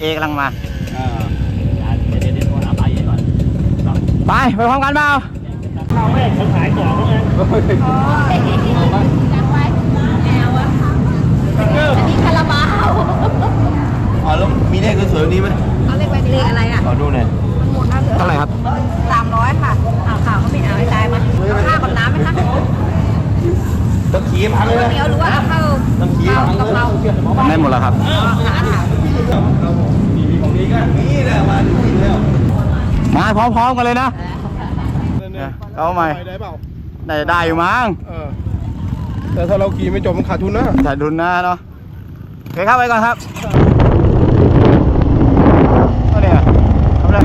เอกำลังมาอ่าเดี๋ยวเดี๋ยวเดี๋ยวโทรหาป้าเอ๋ก่อนไปไปพร้อมกันเปล่าข้าวแม่เขาขายของแล้วไงจังไว้แอลอะอันนี้คาราบาวอ๋อแล้วมีเลขสวยๆแบบนี้ไหมเขาเรียกว่าเลขอะไรอะขอดูหน่อยมันหมุนนะเหลือเท่าไหร่ครับสามร้อยค่ะข่าวข่าวก็ไม่เอาให้ตายมาเอาข้าวกับน้ำไหมคะ ต้องขี่พังเลยนะเดียวหรือว่าเอาข้าวต้องขี่ข้าวพังกับเลยเราได้หมดแล้วครับขาถามของนี้ก็นี่แหละมาดูแล้วมาพร้อมๆกันเลยนะเนี่ยเอาใหม่ไปได้เปล่าได้ได้อยู่มั้งเออแต่ถ้าเราขี่ไม่จบมันขาดทุนนะถ่ายดุนนะเนาะโอเคครับไปก่อนครับเอาเนี่ยทำเลย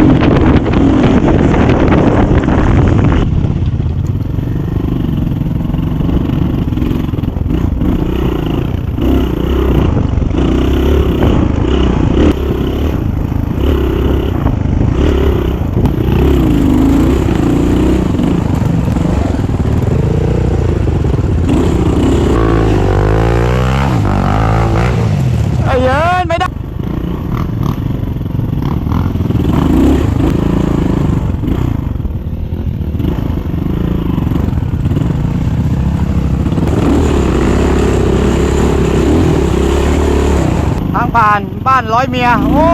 ไอ้เยินไม่ได้ ทางผ่านบ้านร้ อยเมีย โอ้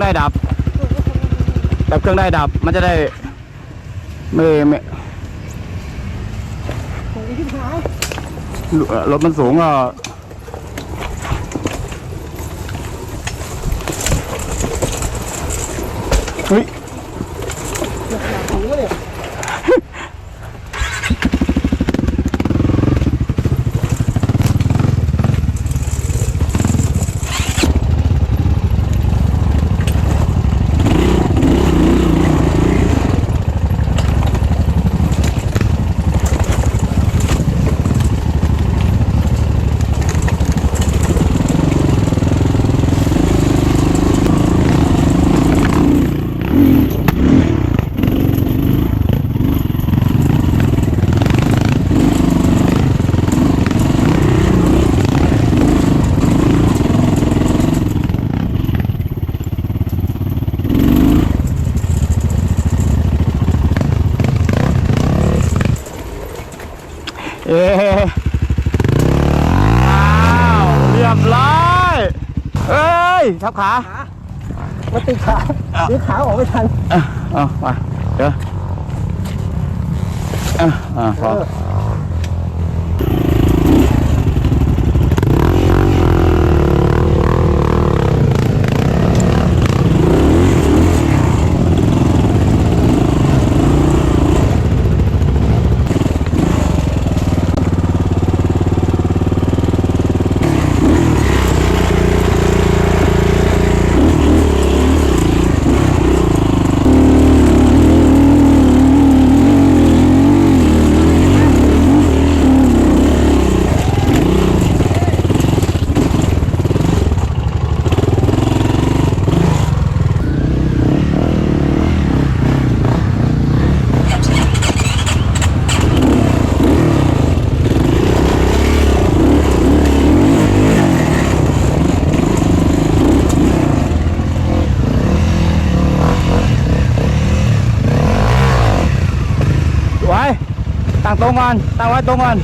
รื่องได้ดับดับเครื่องได้ดับ มันจะได้ไม่ไม่รถมันสูงก็เฮ้ย ยบร้อยเอ้ยทับขามาติดขาติดขาออกไม่ทัน เอ้าเอามาเดี๋ยวเอ้าอ่าพอไว้ตั้งตรง ก่อนตั้งไว้ตรงก่อน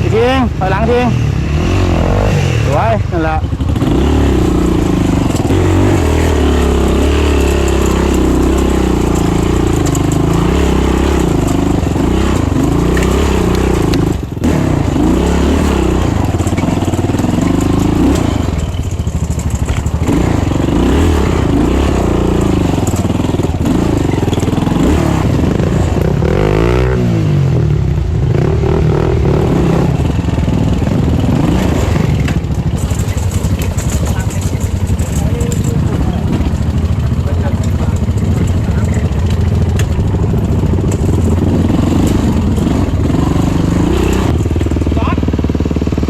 อีกทีนึงถอยหลังทีสวยนั่นแหละ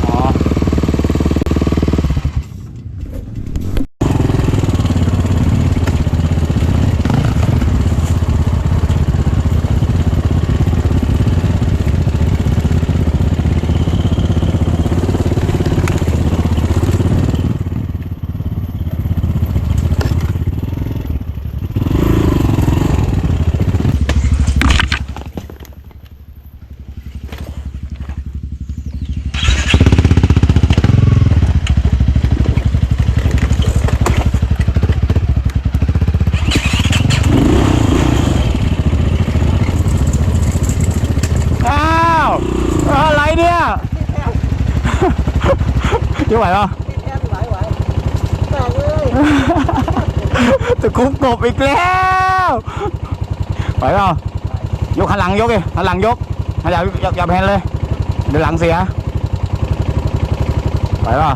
อ๋ออ้าวอะไรเนี่ย จะไหวป่ะแค่ไหวไหวแต่เลยจะคุ้มกบอีกแล้วไหวเปล่ายกหันหลังยกดิหันหลังยกอย่าอย่าอย่าแพนเลย เดี๋ยวหลังเสียไหวเปล่า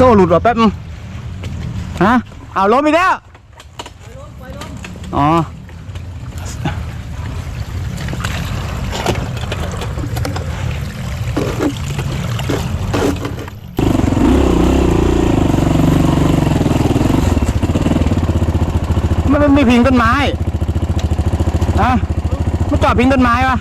โซ่หลุดว่ะแป๊บนึงฮะเอาล้มอีกแล้วอ๋อไมันไม่พิงต้นไม้ฮะไม่จอดพิงต้นไม้ปะ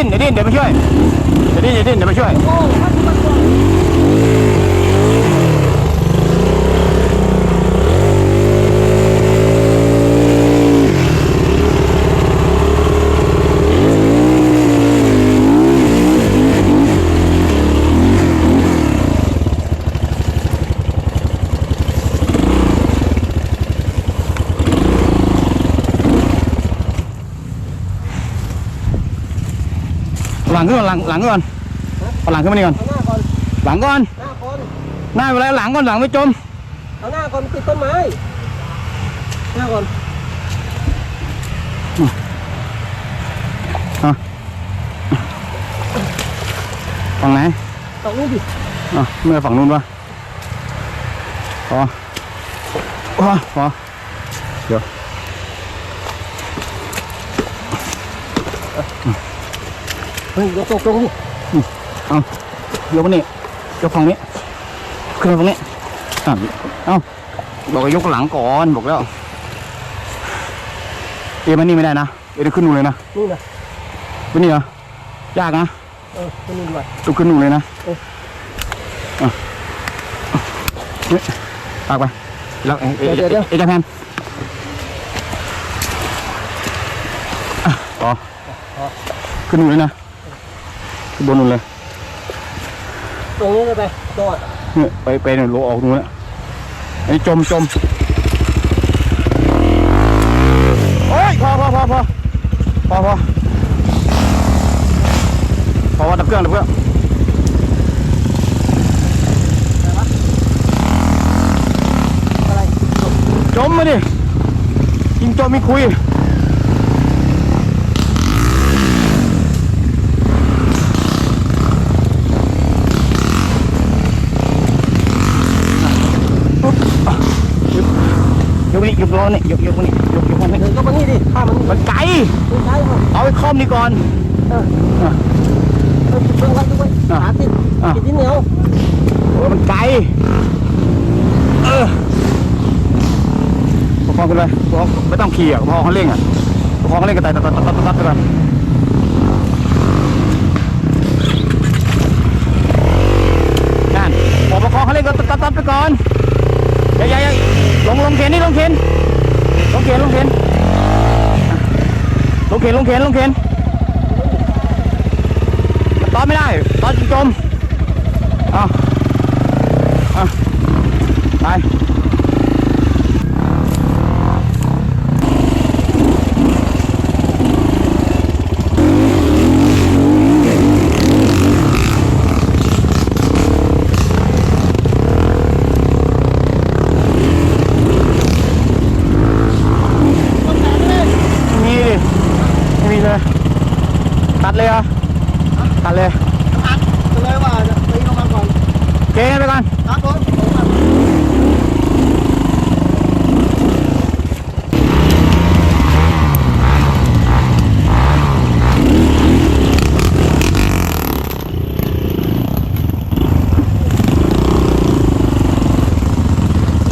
ดิ้นอย่าดิ้นเดี๋ยวมาช่วยอย่าดิ้นอย่าดิ้นเดี๋ยวมาช่วย โอ้ถ้าจะมาบอก เลังขึ้นก่อนหลังหลังก่อนเอาหลังขึ้นมานี่ก่อน เอาหน้าก่อน หลังก่อน หน้าก่อน หน้าไปแล้วหลังก่อนหลังไม่จม เอาหน้าก่อนติดต้นไม้ หน้าก่อนฝั่งไหนตรงนี้ดิอะเมื่อฝั่งนู้นวะพอพอพอเดี๋ยวเฮ้ยยกตกตรงนี้เอายกมานี่ยกฝั่งนี้ขึ้นมาฝั่งนี้อะเอาบอกให้ยกหลังก่อนบอกแล้วเอ็มันนี่ไม่ได้นะเอ็นขึ้นนู่นเลยนะนี่นะขึ้นนี่เหรอยากนะเออตัวนี้ด้วยต้องขึ้นนู่นเลยนะเอออะนี่ปากไปแล้วเอ๊ะเอ๊ะเดี๋ยวเดี๋ยวเอ๊ะจะแพนอะพอขึ้นนู่นเลยนะขึ้น บนนู่นเลย ตรงนี้เลยไปตัวเนี่ยไปไปเนี่ยโลออกนู่นแล้วอันนี้จมจมโอ้ยพอพอพอพอพอพอพอว่าดับเครื่องดับเครื่องอะไรจมมาดิยิงจมมีคุยปุ๊บอะยกย กนี่ยกล้อนี่ยกยกนี่ยกยกมันนี่เดินก็มานี่ดิข้ามมันนี่มันไกลไม่ใช่ครับเอาไอ้คอมนี่ก่อนเออเออเบิ่งกันด้วยขาติดติดที่เหนียวโอ้ยมันไกลเออประคองกันเลยประคองไม่ต้องขี่อะประคองเขาเร่งอะประคองเขาเร่งกันแต่ตัดตัดตัดตัดตัดไปก่อนนั่นบอกประคองเขาเร่งกันตัดตัดตัดไปก่อน ยาอย่าอย่าลงลงเข็นนี่ลงเข็นลงเข็นลงเข็นลงเข็นลงเข็นลงเข็นตอนไม่ได้ตอนจมเอาวอาไป มีดิไม่มีเลย ตัดเลยเหรอตัดเลย เลยว่าจะตีลงมาก่อน เกงไปก่อน ครับผม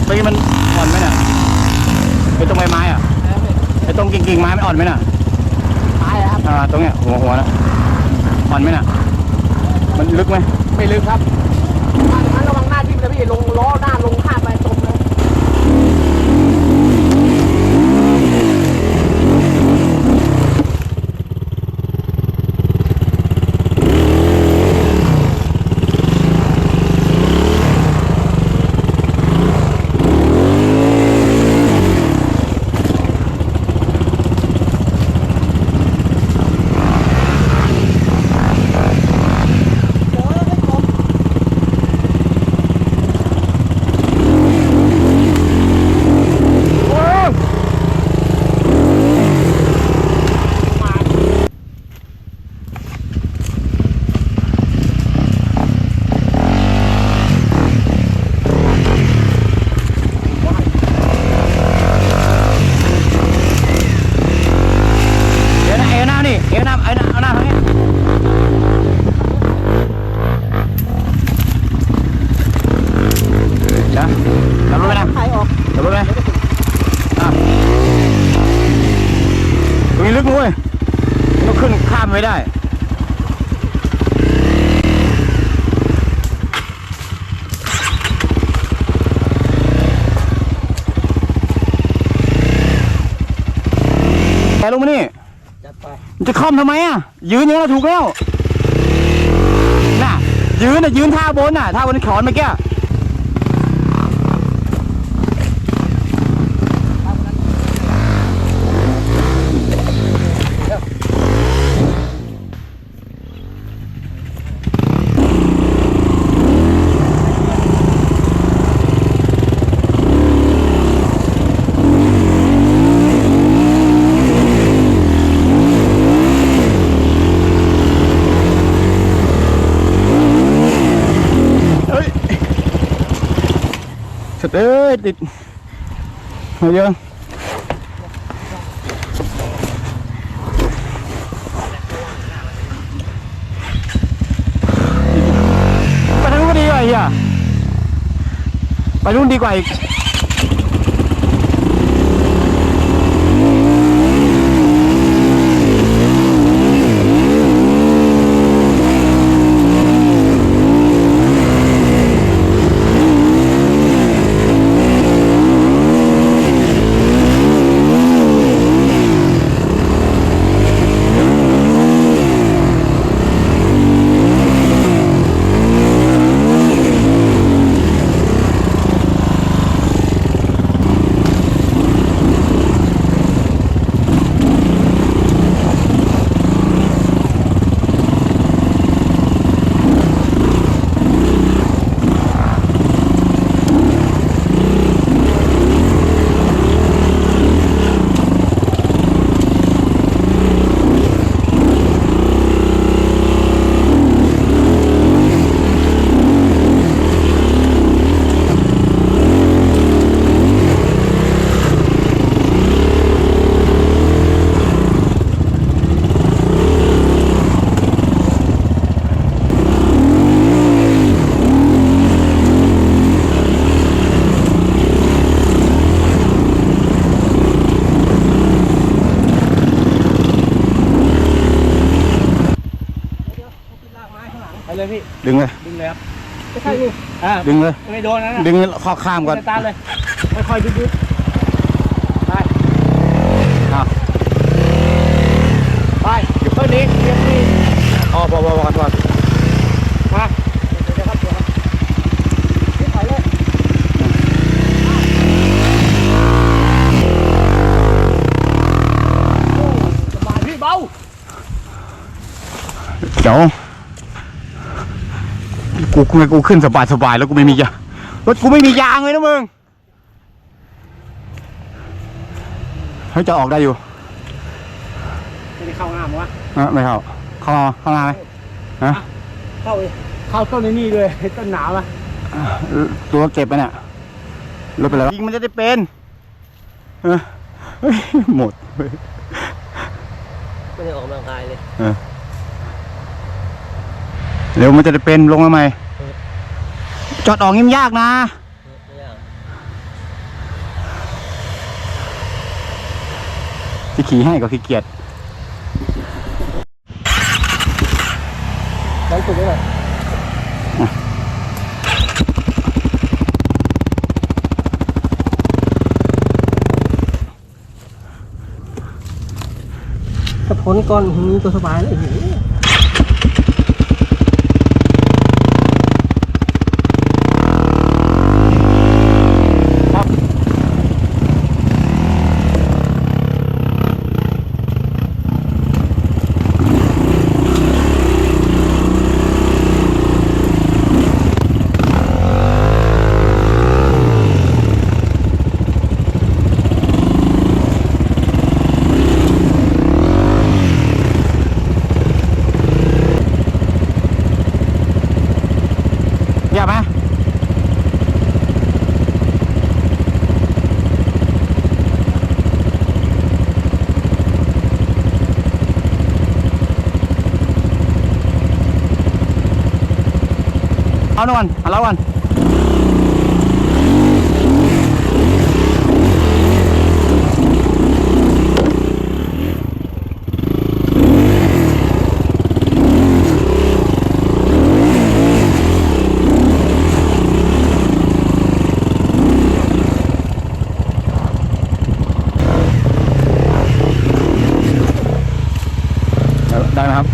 ปีมันอ่อนไหมน่ะไอ้ตรงใบไม้อะไอ้ตรง กิ่งกิ่งๆไม้มันอ่อนไหมน่ะตายแล้วครับอ่าตรงเนี้ยหัวหัวนะอ่อนไหมน่ะ มันลึกไหมไม่ลึกครับงั้นระวังหน้าทิ่มนะพี่ลงล้อหน้าลงข้ามไปตรงเลย โอ้ยเดี๋ยวนะเอวหน้านี่เอวหน้าเอาหน้าเอาหน้าทางนี้เดี๋ยวจับรถไปนะ ถ่ายออก จับรถไปอะตรงนี้ลึกนะเว้ยต้องขึ้นข้ามไม่ได้ แกลงมานี่ จัดไป มันจะคล่ อมทำไมอะ ยืนอย่างนั้ถูกแล้ว น่ะ ยืนน่ะยืนท่าบนน่ะท่าบนขอนเมื่อกี้ ยติดมาเยอะไปทางนู้นดีกว่าอ้เฮียไปนู่นดีกว่าอีก ดึงเลย ไม่โดนนะดึงข้อข้ามก่อนสตาร์ทเลย ค่อยๆดึงๆไปอ้าวไปเดี๋ยวเพิ่มนี้เดี๋ยวนี้อ๋อพอพอพอพอมาเดี๋ยวครับเดี๋ยวครับนี่ถอยเลยโอ้สบายพี่เบาเดี๋ยว กูกูกูขึ้นสบายสบายแล้วกูไม่มียางรถกูไม่มียางเลยนะมึงเฮ้ยจะออกได้อยู่ไม่ได้เข้างามวะอะไม่เข้าเข้ามาเข้ามาไหมฮะเข้าเลยเข้าต้นในนี่เลยต้นหนาวอะตัวเก็บไปเนี่ยรถไปแล้วยิงมันจะได้เป็นเออเฮ้ยหมดเว้ยไม่ได้ออกกำลังกายเลย เออเร็วมันจะได้เป็นลงมาใหม่ จอดออกยิ่งยากนะไม่ยากที่ขี่ให้ก็ขี้เกียจลองฝึกไว้หน่อยถ้าพ้นก่อนนี้ก็สบายแล้วโอ้โหอย เอาหน่อยก่อนเอาแล้วก่อนได้ไหมครับ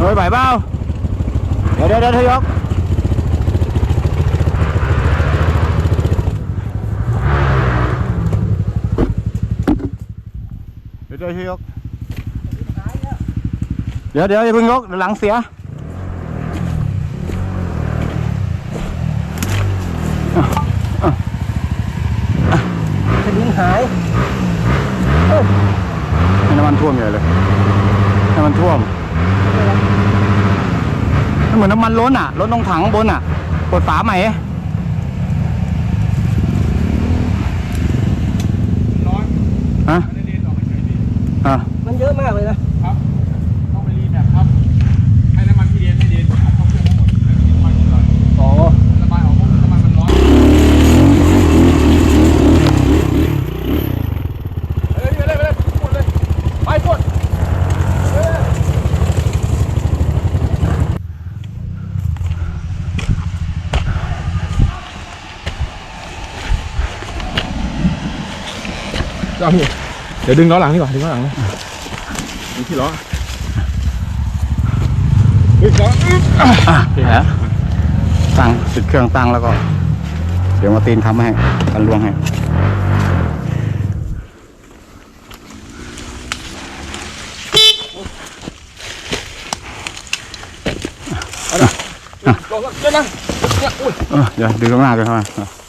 เไหวเปล่า เดี๋ยวเดี๋ยวเดี๋ยวเธอยก เดี๋ยวเดี๋ยวเธอยก เดี๋ยวเดี๋ยวอย่าเพิ่งยกเดี๋ยวหลังเสีย สลิงหาย ให้น้ำมันท่วมใหญ่เลยให้มันท่วม มันเหมือนน้ำมันล้นอะล้นตรงถังข้างบนอะกดฝาใหม่ร้อนฮะไม่ได้เรียนออกไปใช้ดีอะมันเยอะมากเลยนะ ครับ ต้องไปรีแบบครับ ให้น้ำมันที่เรียนให้เรียนอัดเข้าเครื่องทั้งหมดแล้วทิ้งไว้ที่ก่อน อ๋อ ระบายออกเพราะน้ำมันมันร้อนเฮ้ยไปเลยไปเลยกดเลย ไปกดเฮ้ย จะเอาพี่เดี๋ยวดึงล้อหลังดีกว่าดึงล้อหลังนะดึงที่ล้อดึงล้ออึ๊บอะแล้วตั้งติดเครื่องตั้งแล้วก็ เดี๋ยวมาตีนทำให้กันลวงให้ลงแล้วเดี๋ยวนะเนี่ยอุ้ยเออเดี๋ยวดึงข้างหน้าด้วยเข้ามาอะ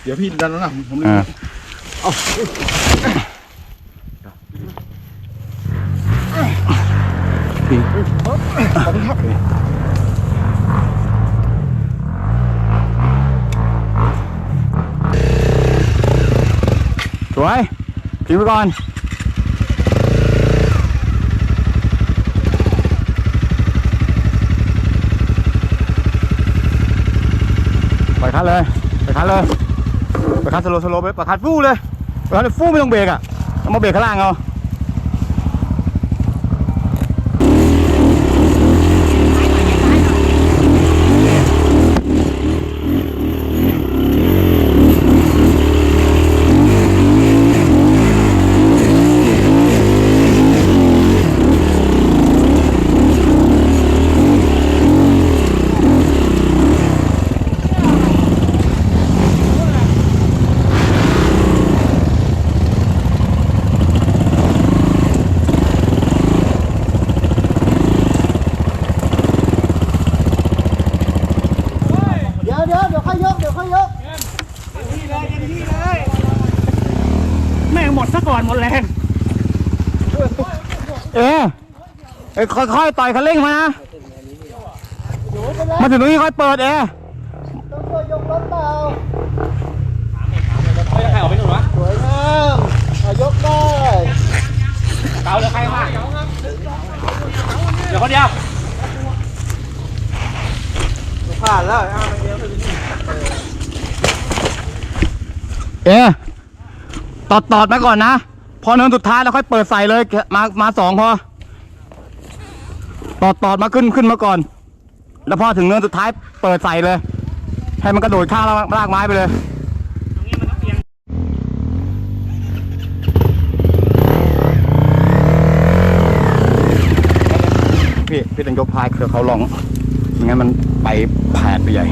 เดี๋ยวพี่ดันแล้วนะผมเออเอาตีนขอบคุณครับสวยทิ้งไปก่อนไปคัดเลย ไปคัดเลย ประทัดสโลสโลไปประทัดฟู่เลยประทัดฟู่ไม่ต้องเบรกอะเอามาเบรกข้างล่างเอาเอ๊ะเอ้ย ค่อยๆต่อยคันเร่งมานะมาถึงตรงนี้ค่อยเปิดเอ๊ะใครออกไปหนุนวะสวยงามยกได้เก่าเหลือใครมาเดี๋ยวคนเดียวผ่านแล้วเอ๊ะตอดตอดมาก่อนนะ พอเนินสุดท้ายแล้วค่อยเปิดใส่เลย มา มาสองพอ ตอดตอดมาขึ้นขึ้นมาก่อน แล้วพอถึงเนินสุดท้ายเปิดใส่เลย ให้มันกระโดดข้ามรากรากไม้ไปเลยพี่พี่ต้องยกพายคือเขาลองไม่งั้นมันไปแผดไปใหญ่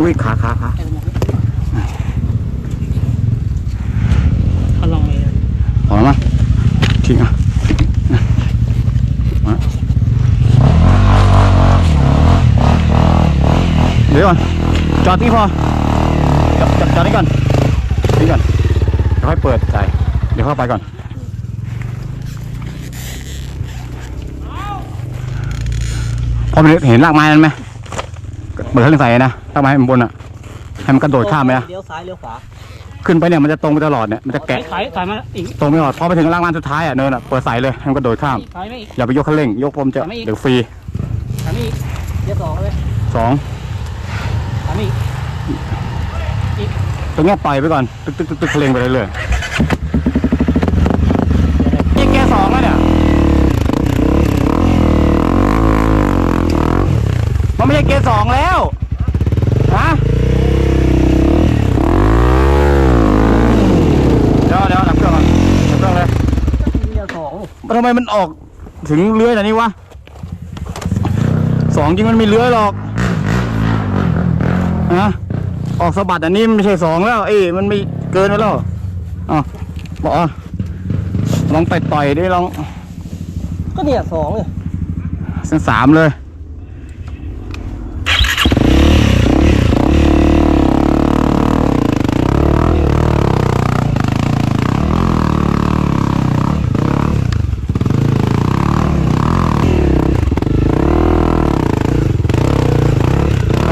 อุ้ยขาขาขาเขาลองเลยพอแล้วมั้ยทิ้งอะมาเดี๋ยวก่อนจอดนี่พอจอดจอดจอดนี่ก่อนนี่ก่อนเดี๋ยวค่อยเปิดใจเดี๋ยวเข้าไปก่อนพอมันเห็นรากไม้นั้นไหม เปิดเครื่องใส่นะรากไม้มันบนอะให้มันกระโดดข้ามไปนะเลี้ยวซ้ายเลี้ยวขวาขึ้นไปเนี่ยมันจะตรงไปตลอดเนี่ยมันจะแกะขายขายมาอีกตรงไปตลอดพอไปถึงล่างมันสุดท้ายอะเนินอะเปิดใส่เลยให้มันกระโดดข้ามขายไม่อีกอย่าไปยกคันเร่งยกผมจะไม่อีกเดี๋ยวฟรีขายไม่อีกเลี้ยวสองเลยสองขายไม่อีกตรงเนี้ยปล่อยไปก่อนตึกตึกตึกตึกคันเร่งไปเรื่อยๆนี่แกสองแล้วเนี่ยมันไม่ใช่เกียร์สองแล้วฮะเดี๋ยวเดี๋ยวดับเครื่องก่อนดับเครื่องเลย เกียร์สอง ทำไมมันออกถึงเลื้อยแบบนี้วะสองจริงมันไม่เลื้อยหรอกฮะออกสะบัดอันนี้มันไม่ใช่สองแล้ว เอ้ยมันไม่เกินไปแล้วอ๋อบอกอะลองไปต่อยดิลองก็เนี่ยสองเนี่ยเส้นสามเลย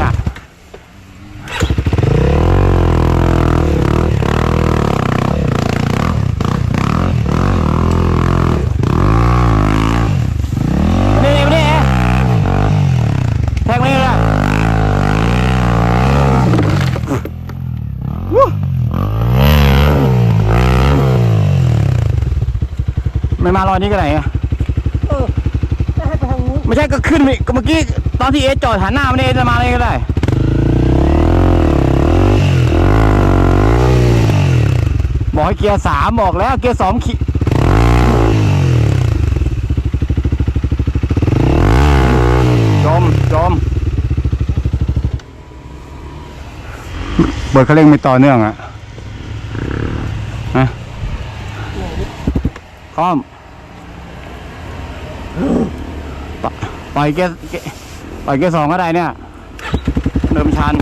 อะนี่นี่นี่แทงนี่เลยวู้ไม่มารอยนี้ก็ไหนอะเออจะให้ไปทางนู้นไม่ใช่ก็ขึ้นไปก็เมื่อกี้ตอนที่เอจอดหันหน้ามาเนี่ยเอจะมาเลยก็ได้ บอกให้เกียร์สามบอกแล้วเกียร์สองขีจมจมเบิดเขาเร่งไม่ต่อเนื่องอะฮะคอมปล่อย ปล่อยเกียร์เกียร์ปล่อยเกียร์สองก็ได้เนี่ย เดิมชัน